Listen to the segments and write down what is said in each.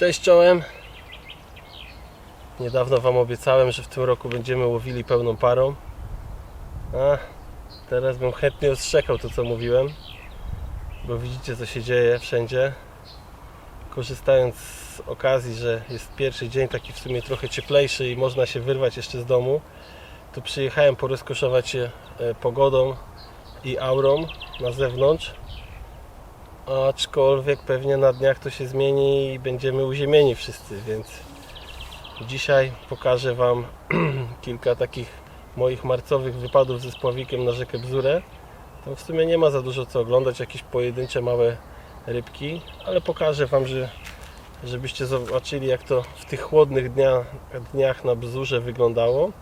Cześć czołem. Niedawno Wam obiecałem, że w tym roku będziemy łowili pełną parą. A teraz bym chętnie ostrzekał to, co mówiłem, bo widzicie, co się dzieje wszędzie. Korzystając z okazji, że jest pierwszy dzień taki w sumie trochę cieplejszy i można się wyrwać jeszcze z domu, to przyjechałem porozkoszować się e, pogodą i aurą na zewnątrz. Aczkolwiek pewnie na dniach to się zmieni i będziemy uziemieni wszyscy, więc dzisiaj pokażę Wam kilka takich moich marcowych wypadów ze spławikiem na rzekę Bzurę. Tam w sumie nie ma za dużo co oglądać, jakieś pojedyncze małe rybki, ale pokażę Wam, że, żebyście zobaczyli jak to w tych chłodnych dniach, dniach na Bzurze wyglądało.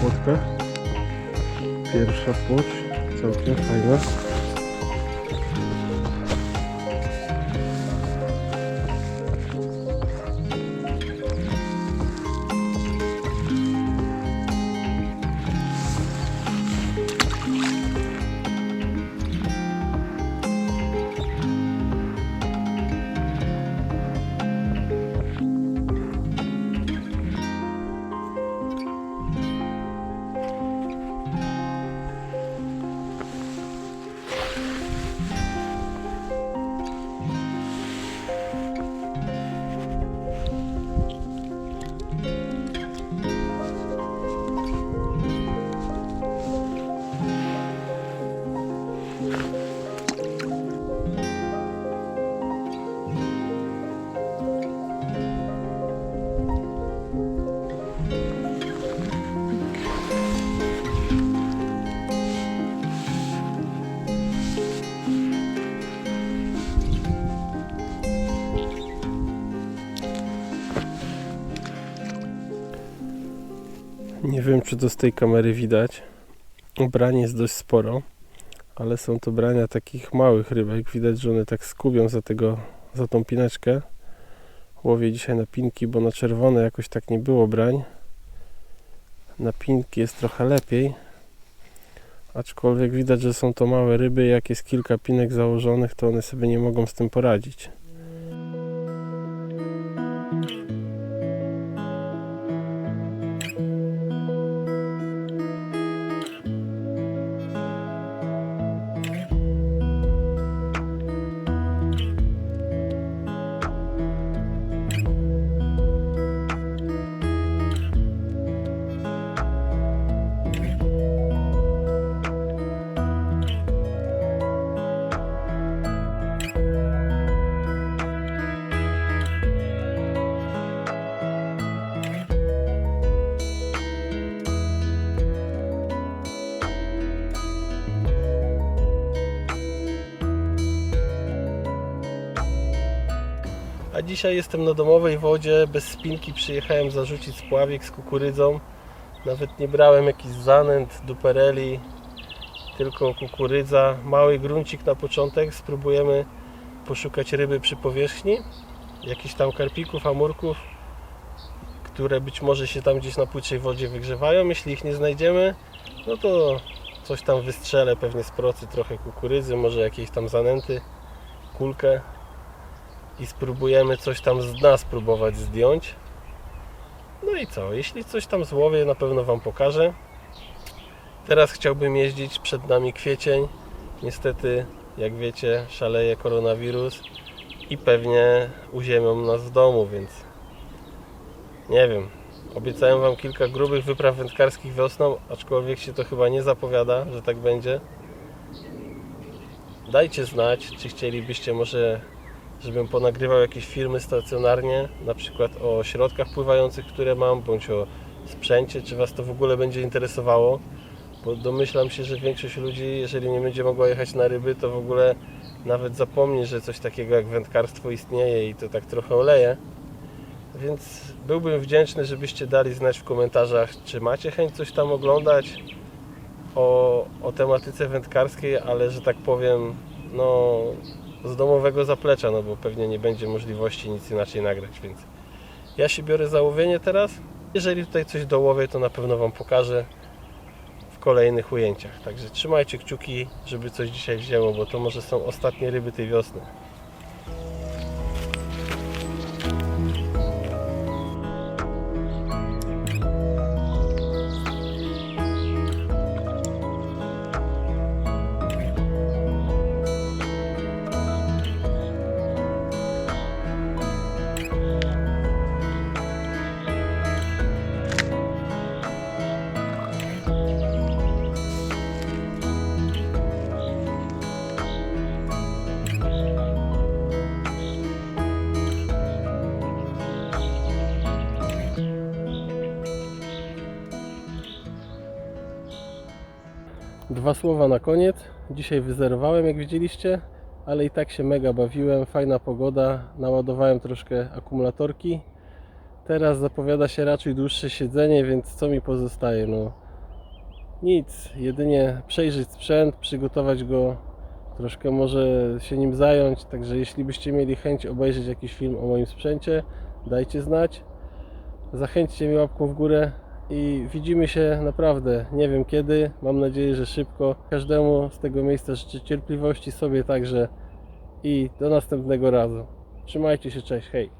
Płotka. Pierwsza płoć, całkiem fajna. Nie wiem, czy to z tej kamery widać. Brań jest dość sporo, ale są to brania takich małych rybek. Widać, że one tak skubią za, tego, za tą pineczkę. Łowię dzisiaj na pinki, bo na czerwone jakoś tak nie było brań. Na pinki jest trochę lepiej. Aczkolwiek widać, że są to małe ryby. Jak jest kilka pinek założonych, to one sobie nie mogą z tym poradzić. Dzisiaj jestem na domowej wodzie, bez spinki przyjechałem zarzucić spławik z kukurydzą. Nawet nie brałem jakichś zanęt, dupereli, tylko kukurydza. Mały gruncik na początek, spróbujemy poszukać ryby przy powierzchni. Jakichś tam karpików, amurków, które być może się tam gdzieś na płytszej wodzie wygrzewają. Jeśli ich nie znajdziemy, no to coś tam wystrzelę, pewnie z procy trochę kukurydzy, może jakieś tam zanęty, kulkę i spróbujemy coś tam z dna spróbować zdjąć. No i co, jeśli coś tam złowię, na pewno Wam pokażę. Teraz chciałbym jeździć, przed nami kwiecień. Niestety, jak wiecie, szaleje koronawirus i pewnie uziemią nas w domu, więc nie wiem. Obiecałem Wam kilka grubych wypraw wędkarskich wiosną, aczkolwiek się to chyba nie zapowiada, że tak będzie. Dajcie znać, czy chcielibyście może, żebym ponagrywał jakieś filmy stacjonarnie, na przykład o środkach pływających, które mam, bądź o sprzęcie, czy Was to w ogóle będzie interesowało. Bo domyślam się, że większość ludzi, jeżeli nie będzie mogła jechać na ryby, to w ogóle nawet zapomni, że coś takiego jak wędkarstwo istnieje i to tak trochę oleje. Więc byłbym wdzięczny, żebyście dali znać w komentarzach, czy macie chęć coś tam oglądać o, o tematyce wędkarskiej, ale że tak powiem, no z domowego zaplecza, no bo pewnie nie będzie możliwości nic inaczej nagrać, więc ja się biorę za łowienie teraz. Jeżeli tutaj coś dołowię, to na pewno Wam pokażę w kolejnych ujęciach. Także trzymajcie kciuki, żeby coś dzisiaj wzięło, bo to może są ostatnie ryby tej wiosny. Dwa słowa na koniec. Dzisiaj wyzerowałem, jak widzieliście, ale i tak się mega bawiłem. Fajna pogoda, naładowałem troszkę akumulatorki. Teraz zapowiada się raczej dłuższe siedzenie, więc co mi pozostaje? No nic, jedynie przejrzeć sprzęt, przygotować go, troszkę może się nim zająć. Także jeśli byście mieli chęć obejrzeć jakiś film o moim sprzęcie, dajcie znać. Zachęćcie mnie łapką w górę i widzimy się naprawdę, nie wiem kiedy, mam nadzieję, że szybko. Każdemu z tego miejsca życzę cierpliwości sobie także i do następnego razu. Trzymajcie się, cześć, hej!